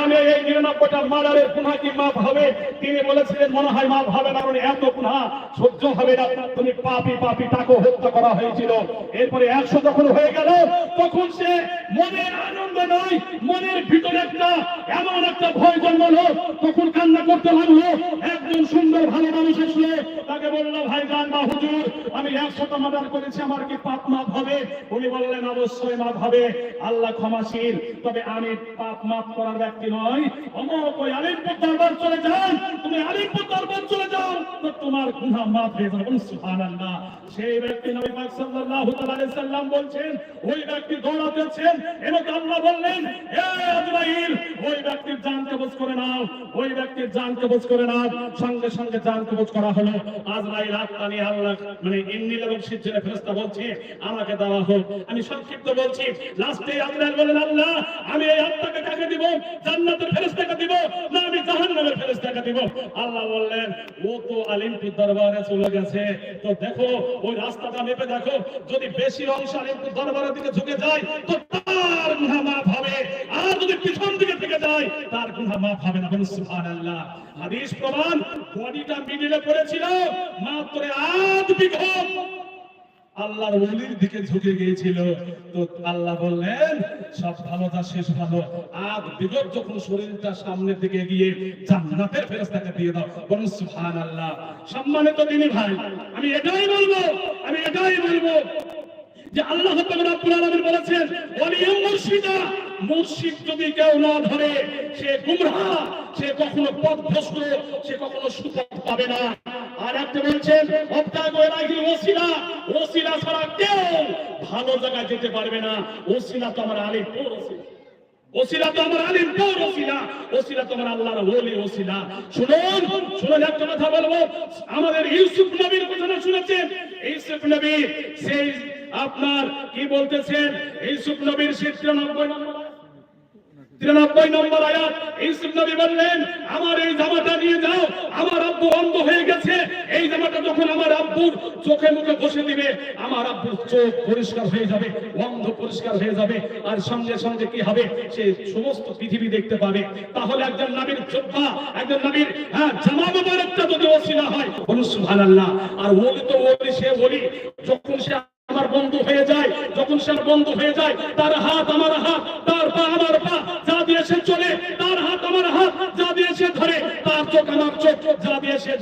আমি এই নিরানব্বইটা মার্ডারের পুনা কি মাপ হবে? তিনি বলেছিলেন, মনে হয় মাপ হবে না, কারণ এত পুনা সহ্য হবে না। তুমি পাপি পাপি তাকে হত্যা করা হয়েছিল। এরপরে একশো যখন হয়ে গেল, তখন সে মনে আনন্দ নয়, মনের ভিতরে একটা, এমন একটা ভয় জন্মালো, তখন কান্না করতে লাগল। একজন সুন্দর ভালো মানুষ আসলো তাকে বলল, ভাই গান বা হুজুর, আমি একশোটা মার্ডার করেছি, আমার কি পাপ মাপ হবে? উনি বললেন, অবশ্যই মাপ হবে, আল্লাহ ক্ষমাশীল, তবে আমি পাপ মাপ করার ব্যক্তি নয় অমক ওই আলিমপুর দরবার চলে যান, তুমি আলিমপুর দরবার চলে যাও, তো তোমার গুনাহ মাফ হয়ে যাবে। সুবহানাল্লাহ। সেই ব্যক্তি নবী পাক সাল্লাল্লাহু আলাইহি সাল্লাম বলছেন, ওই ব্যক্তি দৌড়াতেছেন এবং আল্লাহ বললেন ওই ব্যক্তির জান করে নাও, ওই ব্যক্তির করে নাও। সঙ্গে সঙ্গে করা হলো। আল্লাহ মানে ইন্নিল এবং সিজ্জিলে ফেরেশতা বলছে, আমাকে দেওয়া হোক। আমি সংক্ষিপ্ত বলছি লাস্টে আজরাইল বলেন আল্লাহ, আমি এই আত্মাকে কাকে দিব? জান্নাতের ফেরেশতাকে দিব ফেরেশতাকে দিব। আল্লাহ বললেন, ও তো আলিমপুর দরবারে চলে গেছে। তো দেখো, ওই রাস্তাটা মেপে দেখো। যদি বেশি অংশ আলিমপুর দরবারের দিকে ঝুঁকে যায়, তো তার গুনাহ মাফ আর যদি পিছন দিকে থেকে যায়, তার গুনাহ মাফ না। বলুন, সুবহানাল্লাহ। হাদিস প্রমাণ, বডিটা মিডিলে পড়েছিল, মাত্র আধ বিঘা। আল্লাহর ওলির দিকে ঝুঁকে গিয়েছিল। তো আল্লাহ বললেন, সব ভালো তা শেষ ভালো। আগ বিগত যখন শরীরটা সামনের দিকে গিয়ে জান্নাতের ফেরেশতাকে দিয়ে দাও, বলুন সুবহানাল্লাহ। সম্মানিত দিনী ভাই, আমি এটাই বলব, আমি এটাই বলব যে আল্লাহ তাআলা রাব্বুল আলামিন বলেছেন ওয়ালিয়াম মুর্শিদা। মুর্শিদ যদি কেউ না ধরে, সে গুমরাহ, সে কখনো পথভ্রষ্ট, সে কখনো সুপথ পাবে না। আর একটা বলছেন ওসিলা। ওসিলা ছাড়া কেউ ভালো জায়গায় যেতে পারবে না। ওসিলা তোমার আল্লাহর কথা বলব। আমাদের ইউসুফ নবীর কথা শুনেছেন? ইউসুফ নবী সেই আপনার কি বলতেছেন? ইউসুফ নবীর তিরানব্বই নম্বর। তিরানব্বই নম্বর আয়াত, ইউসুফ নবী বললেন, আমার এই জামাটা নিয়ে যাও, আমার আব্বু অন্ধ হয়ে গেছে। এই জামাটা যখন আমার আব্বুর চোখে মুখে বসে দিবে, আমার আব্বুর চোখ পরিষ্কার হয়ে যাবে, অন্ধ পরিষ্কার হয়ে যাবে। আর সঙ্গে সঙ্গে কি হবে? সে সমস্ত পৃথিবী দেখতে পাবে। তাহলে একজন নবীর যোদ্ধা একজন নবীর হ্যাঁ জামা মোবারকটা যদি ওসিলা হয়, বলুন সুবহানাল্লাহ। আর ওলি তো ওলি, সে ওলি। যখন সে আমার বন্ধু হয়ে যায়, যখন সে আমার বন্ধু হয়ে যায়, তার হাত আমার হাত, তার পা আমার পা, যা দিয়ে সে চলে, তার হাত আমার হাত, যা দিয়ে সে ধরে, তার চোখ আমার চোখ, যা দিয়ে সে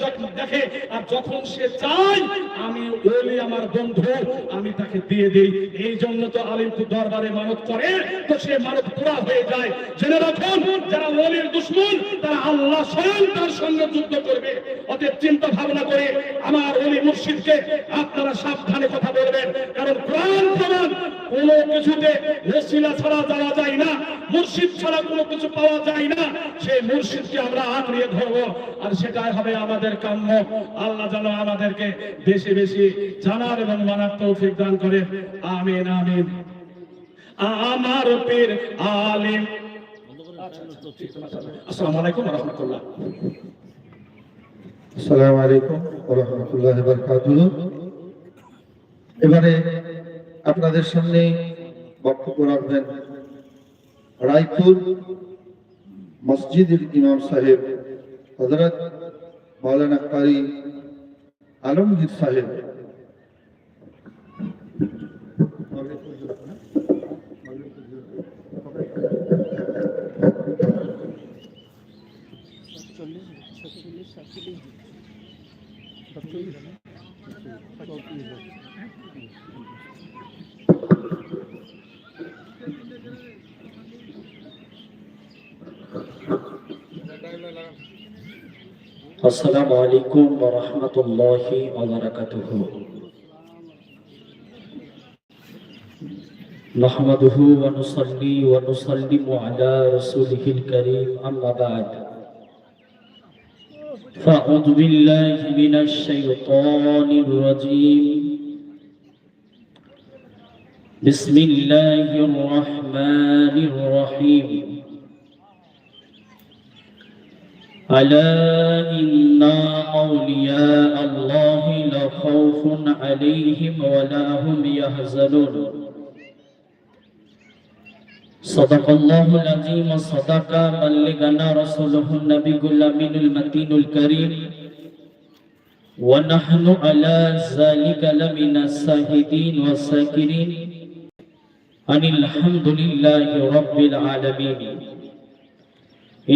দেখে, আর যখন সে চায়, আমি ওলি আমার বন্ধু, আমি তাকে দিয়ে দিই। এই জন্য তো আলিমপুর দরবারে মানত করে, তো সে মানত পুরা হয়ে যায়। জেনে রাখুন, যারা ওলির দুশ্মন, তারা আল্লাহ স্বয়ং তার সঙ্গে যুদ্ধ করবে। অতএব চিন্তা ভাবনা করে, আমার ওলি মুর্শিদকে আপনারা সাবধানে কথা বলবেন কারণ প্রাণ প্রমাণ কোনো কিছুতে ওসিলা ছাড়া যাওয়া যায় না, মুর্শিদ ছাড়া কোনো কিছু পাওয়া যায় না, সেই মুর্শিদকে আমরা আঁকড়িয়ে ধরবো আর সেটাই হবে আমাদের কাম্য। আল্লাহ যেন আমাদেরকে বেশি বেশি জানার এবং মানার তৌফিক দান করে। আমিন আমিন। আমার পীর আলিম। আসসালামু আলাইকুম ওয়া রাহমাতুল্লাহ আসসালামু আলাইকুম ওয়া রাহমাতুল্লাহি ওয়া বারাকাতুহু এবারে আপনাদের সামনে বক্তব্য রাখবেন। রায়পুর মসজিদের ইমাম সাহেব হযরত মাওলানা কারি আলমগীর সাহেব। السلام عليكم ورحمة الله وبركاته نحمده ونصلي ونسلم على رسوله الكريم أما بعد فأعوذ بالله من الشيطان الرجيم. بسم الله الرحمن الرحيم. ألا إن أولياء الله لا خوف عليهم ولا هم يحزنون. صدق الله العظيم وصدق بلغنا رسوله النبي الأمين المتين الكريم. ونحن على ذلك لمن الشاهدين والساكرين أن الحمد لله رب العالمين.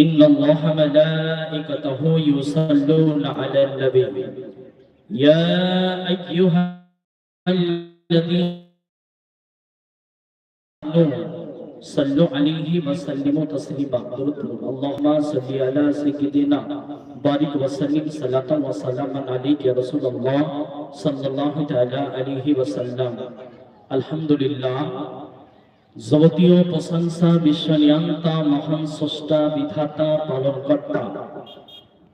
إن الله ملائكته يصلون على النبي. يا أيها الذين آمنوا صلوا عليه وسلموا تسليما اللهم صل على سيدنا بارك وسلم صلاة وسلاما عليك يا رسول الله صلى الله تعالى عليه وسلم الحمد لله যাবতীয় প্রশংসা বিশ্বনিয়ন্তা মহান স্রষ্টা বিধাতা পালনকর্তা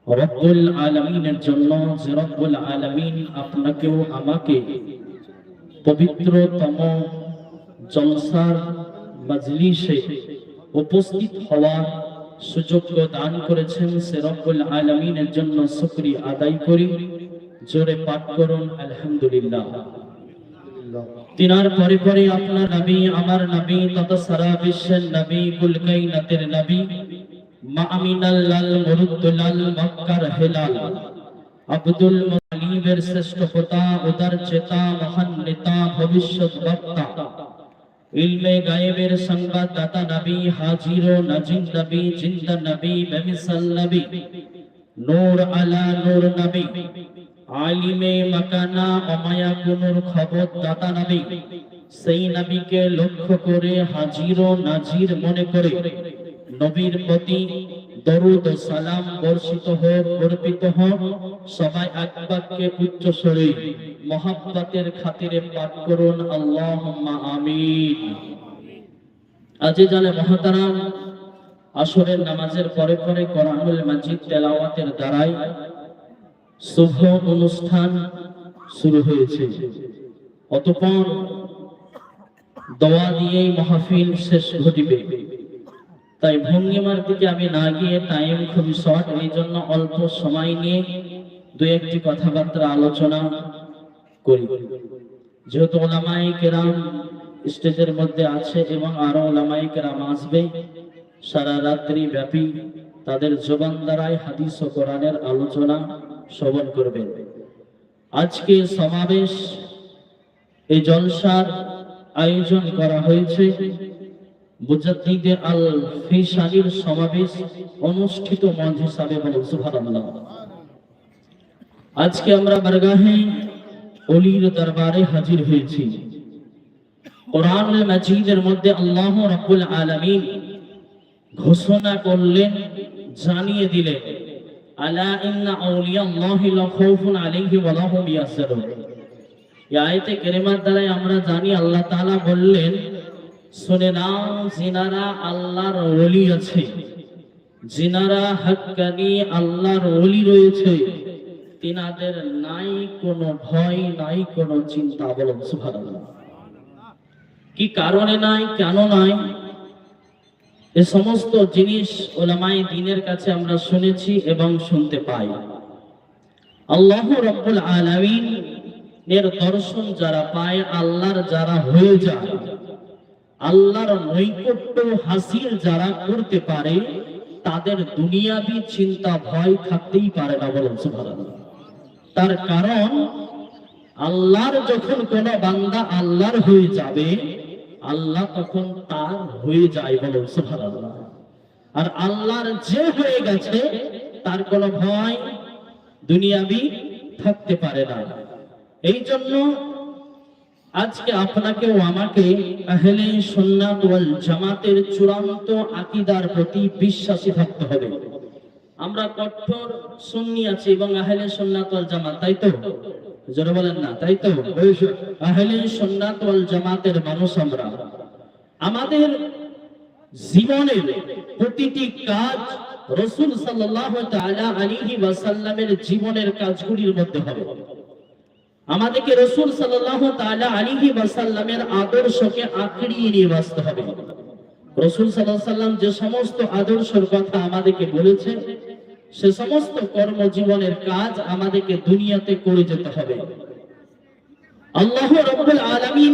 রব্বুল আলমিনের জন্য যে রব্বুল আলমিন আপনাকেও আমাকে পবিত্রতম জলসার মজলিসে উপস্থিত হওয়ার সুযোগ দান করেছেন সে রব্বুল আলমিনের জন্য শুক্রিয়া আদায় করি। জোরে পাঠ করুন, আলহামদুলিল্লাহ। তিনার পরে পরে আপনার নবী আমার নবী তত সারা বিশ্বের নবী নবী মা আমিনাল লাল মুরুদ্দুলাল মক্কার হেলাল, আব্দুল মুতালিবের শ্রেষ্ঠ পিতা, উদার চেতা, মহান নেতা, ভবিষ্যৎ বক্তা। ইলমে গায়েবের সংবাদদাতা নবী, হাজির ও নাজির নবী, জিন্দা নবী, বেমিসাল নবী, নূর আলা নূর নবী, আলিমে মাকানা অমায়া কুনুর খবর দাতা নবী, সেই নবীকে লক্ষ্য করে হাজির ও নাজির মনে করে নবীর প্রতি দরুদ ও সালাম বর্ষিত হোক, অর্পিত হোক, সবাই আকবাককে উচ্চ স্বরে মহাব্বতের খাতিরে পাঠ করুন, আল্লাহুম্মা আমিন। আজি জানে মহাতারাম, আসরের নামাজের পরে পরে কোরআনুল মাজিদ তেলাওয়াতের দ্বারাই শুভ অনুষ্ঠান শুরু হয়েছে। অতপর দোয়া দিয়েই মাহফিল শেষ ঘটিবে। তাই ভঙ্গিমার দিকে আমি না গিয়ে টাইম খুবই শর্ট এই জন্য অল্প সময় নিয়ে দু একটি কথাবার্তা আলোচনা করি। যেহেতু ওলামাই কেরাম স্টেজের মধ্যে আছে এবং আরও ওলামাই কেরাম আসবে, সারা রাত্রি ব্যাপী তাদের জবান দ্বারাই হাদিস ও কোরআনের আলোচনা শ্রবণ করবেন। আজকে সমাবেশ এই জলসার আয়োজন করা হয়েছে। মুজাদ্দিদের আল ফিসানির সমাবেশ অনুষ্ঠিত মঞ্চ হিসাবে বলুন, সুবহানাল্লাহ। আজকে আমরা বারগাহে অলির দরবারে হাজির হয়েছি। কোরআন মাজিদের মধ্যে আল্লাহ রাব্বুল আলামিন ঘোষণা করলেন, জানিয়ে দিলেন, আলা ইন্না আউলিয়া আল্লাহি লা খাউফুন আলাইহিম ওয়া লাহুম ইয়াহজানুন। এই আয়াতে কারিমার দ্বারা আমরা জানি, আল্লাহ তাআলা বললেন, শুনে নাও জিনারা আল্লাহর ওলি আছে জিনারা হক্কানি আল্লাহর ওলি রয়েছে তিনাদের নাই কোনো ভয়, নাই কোনো চিন্তা, বলুন, সুবহানাল্লাহ। কি কারণে নাই, কেন নাই? এ সমস্ত জিনিস ওলামাই দিনের কাছে আমরা শুনেছি এবং শুনতে পাই। আল্লাহ রব্বুল আলামিন এর দর্শন যারা পায়, আল্লাহর যারা হয়ে যায়, আল্লাহর নৈকট্য হাসিল যারা করতে পারে, তাদের দুনিয়াবি চিন্তা, ভয় থাকতেই পারে না, বলুন, সুবহানাল্লাহ। তার কারণ, আল্লাহর যখন কোন বান্দা আল্লাহর হয়ে যাবে, আল্লাহ তখন তার হয়ে যায় বলুন সুবহানাল্লাহ। আর আল্লাহর যে হয়ে গেছে, তার কোনো ভয় দুনিয়াবি থাকতে পারে না। এই জন্য আজকে আপনাকে ও আমাকে আহলে সুন্নাত ওয়াল জামাতের চূড়ান্ত আকীদার প্রতি বিশ্বাসী থাকতে হবে। আমরা কঠোর সুন্নি আছি এবং আহলে সুন্নাত ওয়াল জামাত, তাই তো? জোরে বলেন না, তাই তো? আহলে সুন্নাত ওয়াল জামাতের মানুষ আমরা। আমাদের জীবনের প্রতিটি কাজ রসুল ওয়াসাল্লামের জীবনের কাজগুলির মধ্যে হবে। আমাদেরকে রসুল ওয়াসাল্লামের আদর্শকে আঁকড়িয়ে নিয়ে বাঁচতে হবে। রসুল সাল্লাম যে সমস্ত আদর্শের কথা আমাদেরকে বলেছেন সে সমস্ত কর্মজীবনের কাজ আমাদেরকে দুনিয়াতে করে যেতে হবে। আল্লাহ রব্বুল আলামিন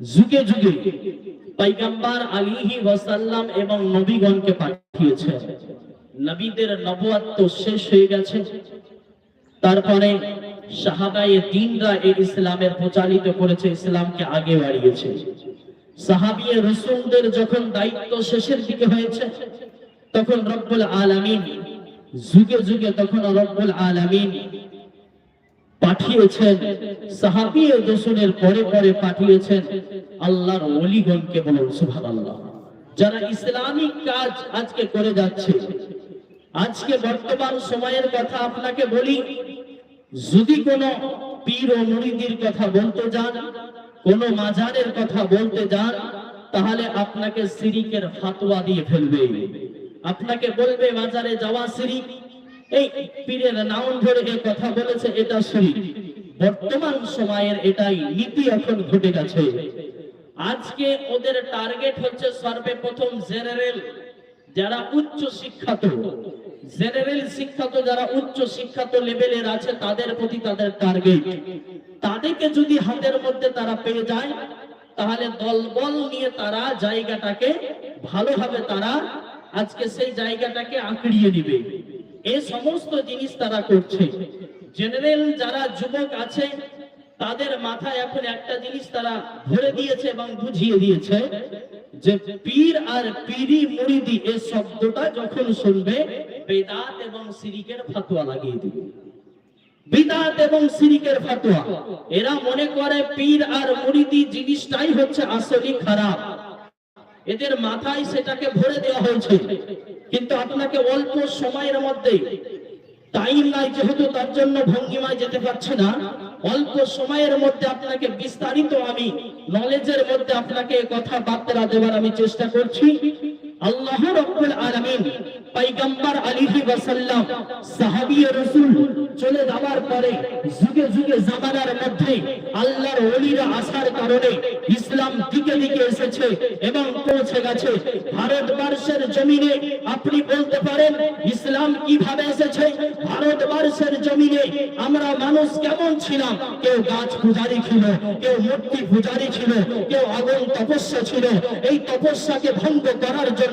যুগে যুগে ওয়াসাল্লাম এবং নবীগণকে পাঠিয়েছেন। নবীদের শেষ হয়ে গেছে। তারপরে সাহাবায়ে এই ইসলামের প্রচারিত করেছে, ইসলামকে আগে বাড়িয়েছে। সাহাবিয়ে রসুলদের যখন দায়িত্ব শেষের দিকে হয়েছে, তখন রব্বুল আলামিন যুগে যুগে তখন রব্বুল আলামিন পাঠিয়েছেন সাহাবিয়ে রসুলের পরে পরে পাঠিয়েছেন আল্লাহর ওলিগণকে বলুন, সুবহানাল্লাহ। যারা ইসলামিক কাজ আজকে করে যাচ্ছে, আজকে বর্তমান সময়ের কথা আপনাকে বলি, যদি কোনো পীর ও মুরিদির কথা বলতে যান, কোন মাজারের কথা বলতে যান, তাহলে আপনাকে সিরিকের ফাতোয়া দিয়ে ফেলবে। আপনাকে বলবে মাজারে যাওয়া সিরিক এই পীরের নাম ধরে এ কথা বলেছে, এটা সিরিক বর্তমান সময়ের এটাই নীতি এখন ঘটে গেছে। আজকে ওদের টার্গেট হচ্ছে সর্বপ্রথম জেনারেল যারা উচ্চ শিক্ষাত। জেনারেল শিক্ষাত যারা উচ্চ শিক্ষাত লেভেলের আছে, তাদের প্রতি তাদের টার্গেট। তাদেরকে যদি হাতের মধ্যে তারা পেয়ে যায়, তাহলে দলবল নিয়ে তারা জায়গাটাকে ভালোভাবে তারা আজকে সেই জায়গাটাকে আঁকড়িয়ে নিবে। এই সমস্ত জিনিস তারা করছে। জেনারেল যারা যুবক আছে, তাদের মাথায় এখন একটা জিনিস তারা ভরে দিয়েছে এবং বুঝিয়ে দিয়েছে যে পীর আর পীরি মুরিদি এই শব্দটা যখন শুনবে, বেদাত এবং সিরিকের ফাতোয়া লাগিয়ে দিবে। বিদাত এবং সিরিকের ফাতোয়া। এরা মনে করে পীর আর মুরিদি জিনিসটাই হচ্ছে আসলে খারাপ। এদের মাথায় সেটাকে ভরে দেওয়া হয়েছে। কিন্তু আপনাকে অল্প সময়ের মধ্যে টাইম নাই যেহেতু তার জন্য ভঙ্গিমায় যেতে পারছে না, অল্প সময়ের মধ্যে আপনাকে বিস্তারিত আমি নলেজের মধ্যে আপনাকে কথা বার্তা দেওয়ার আমি চেষ্টা করছি। ভারতবর্ষের জমিনে আপনি বলতে পারেন, ইসলাম কীভাবে এসেছে? ভারতবর্ষের জমিনে আমরা মানুষ কেমন ছিলাম? কেউ গাছ পূজারি ছিল, কেউ মূর্তি পূজারি ছিল, কেউ আগুন তপস্যা ছিল। এই তপস্যাকে ভঙ্গ করার জন্য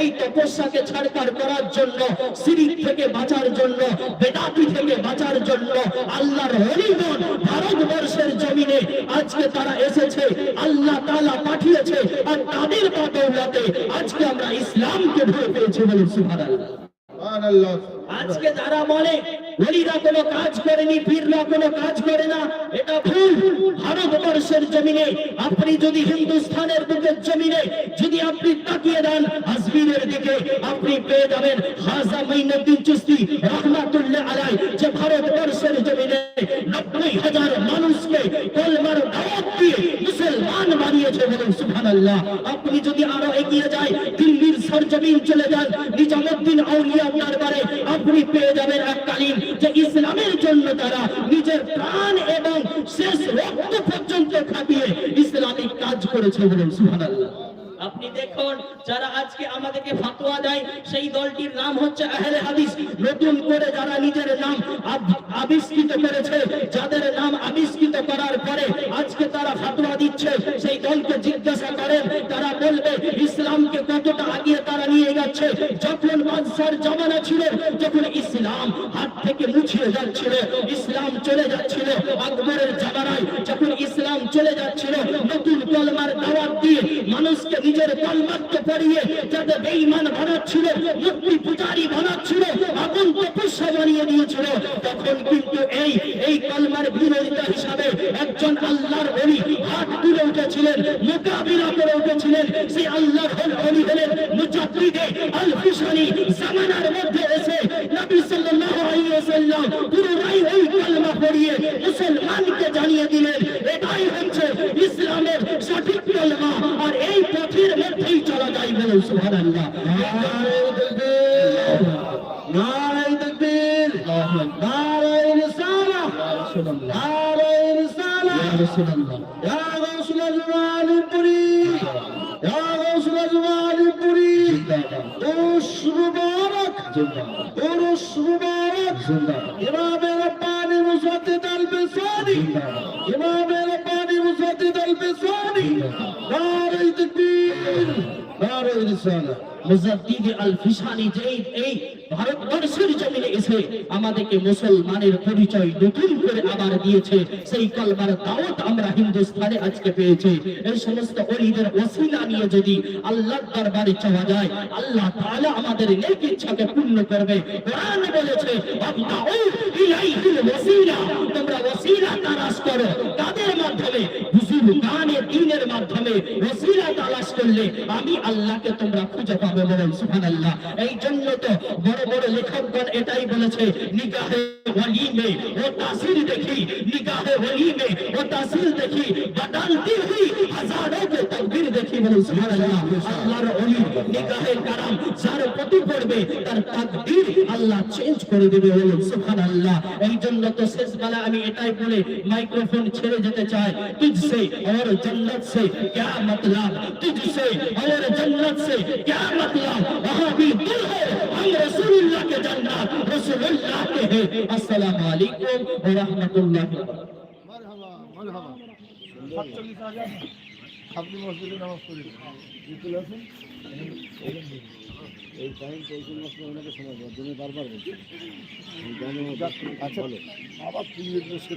এই তপস্যাকে ছাড়কার করার জন্য সিরিক থেকে বাঁচার জন্য বেদাতি থেকে বাঁচার জন্য আল্লাহর হরিগণ ভারতবর্ষের জমিনে আজকে তারা এসেছে আল্লাহ তাআলা পাঠিয়েছে আর তাদের বদৌলতে আজকে আমরা ইসলামকে ভয় পেয়েছি বলে সুবহানাল্লাহ। আজকে যারা বলে ওলিরা কোনো কাজ করেনি, পীররা কোনো কাজ করে না। এটা ভুল। ভারতবর্ষের জমিনে আপনি যদি হিন্দুস্তানের বুকের জমিনে যদি আপনি তাকিয়ে দেন, আজমিরের দিকে আপনি পেয়ে যাবেন হাজা মাইনুদ্দিন চিশতি রহমাতুল্লাহ আলাই যে ভারতবর্ষের জমিনে নব্বই হাজার মানুষকে কলমার দাওয়াত দিয়ে মুসলমান বানিয়েছে বলেন, সুবহানাল্লাহ। আপনি যদি আরও এগিয়ে যায় দিল্লির সরজমিন চলে যান, নিজামুদ্দিন আউলিয়া দরবারে আপনি পেয়ে যাবেন এককালীন যে ইসলামের জন্য তারা নিজের প্রাণ এবং শেষ রক্ত পর্যন্ত খাটিয়ে ইসলামিক কাজ করেছে বলেন সুবহানাল্লাহ। আপনি দেখুন, যারা আজকে আমাদেরকে ফাতোয়া দেয়, সেই দলটির নাম হচ্ছে আহলে হাদিস। নতুন করে যারা নিজের নাম আবিষ্কৃত করেছে, যাদের নাম আবিষ্কৃত করার পরে আজকে তারা ফাতোয়া দিচ্ছে, সেই দলকে জিজ্ঞাসা করেন, তারা বলবে, ইসলামকে কতটা আগিয়ে তারা নিয়ে যাচ্ছে? যখন বাদশার জামানা ছিল, যখন ইসলাম হাত থেকে মুছিয়ে যাচ্ছিল, ইসলাম চলে যাচ্ছিল আকবরের জামানায়, যখন ইসলাম চলে যাচ্ছিল, নতুন কলমার দাওয়াত দিয়ে মানুষকে নিজের কলমাকে পড়িয়ে যাতে বেঈমান বানাচ্ছিল মূর্তি পূজারি বানাচ্ছিল আগুন তপস্যা বানিয়ে দিয়েছিল, তখন কিন্তু এই এই কলমার বিরোধিতা হিসাবে একজন আল্লাহর ওলি হাত তুলে উঠেছিলেন, মোকাবিলা করে উঠেছিলেন, সেই আল্লাহর ওলি হলেন মুজাদ্দিদে আল হুসানি জামানার মধ্যে এসে নবী সাল্লাল্লাহু আলাইহি ওয়াসাল্লাম পুরোটাই ওই কলমা পড়িয়ে মুসলমানকে জানিয়ে দিলেন ইসলামের সঠিক কলমা আর এই পথের মধ্যেই চলা যায় বলে সুবহানাল্লাহ। নারায়ে তাকবীর। নারায়ে রিসালাহ নারায়ে ইয়া গাউসুল আজমানি পুরি ইয়া গাউসুল আজমানি পুরি উস মুবারক। উরুস মুবারক। ইমাম রব্বানি মুসাদ্দিদ আল বিসানি ইমাম রব্বানি রিসালা মুজাদ্দিদ আল ফিসানি যে এই- ভারতবর্ষের জমিনে এসে আমাদেরকে মুসলমানের পরিচয় নতুন করে আবার দিয়েছে। সেই কলমার দাওয়াত আমরা হিন্দুস্তানে আজকে পেয়েছি। এই সমস্ত অলিদের ওসিলা নিয়ে যদি আল্লাহর দরবারে চাওয়া যায়, আল্লাহ তাআলা আমাদের নেক ইচ্ছাকে পূর্ণ করবে। কোরআন বলেছে ইলাইহিল ওসিলা। তোমরা ওসিলা তালাশ করো। কাদের মাধ্যমে হুজুর দিনের মাধ্যমে ওসিলা তালাশ করলে আমি আল্লাহকে তোমরা খুঁজে পাবে বলেন, সুবহানাল্লাহ। এই জন্য তো বড় বড় লেখকগণ এটাই বলেছে, নিগাহে ওয়ালি মে ও তাসির দেখি নিগাহে ওয়ালি মে ও তাসির দেখি বদলতি হুই হাজারোं के तकबीर দেখি বলেন সুবহানাল্লাহ আল্লাহর ওলি নিগাহে কারাম যার প্রতি পড়বে তার তাকদীর আল্লাহ চেঞ্জ করে দেবে বলেন সুবহানাল্লাহ এই জন্য তো শেষ বেলা আমি এটাই বলে মাইক্রোফোন ছেড়ে যেতে চাই तुझसे और जन्नत से क्या मतलब तुझसे और जन्नत से क्या मतलब वहाँ भी दिल है हम रसूलुल्लाह के जन्नत रसूलुल्लाह के हैं আসসালামু আলাইকুম ওয়া রাহমাতুল্লাহি ওয়া এই টাইম চৌষট্টি মাসে ওনাকে সময় দেওয়ার বারবার বলছি আচ্ছা আবার তিন মিনিট বসে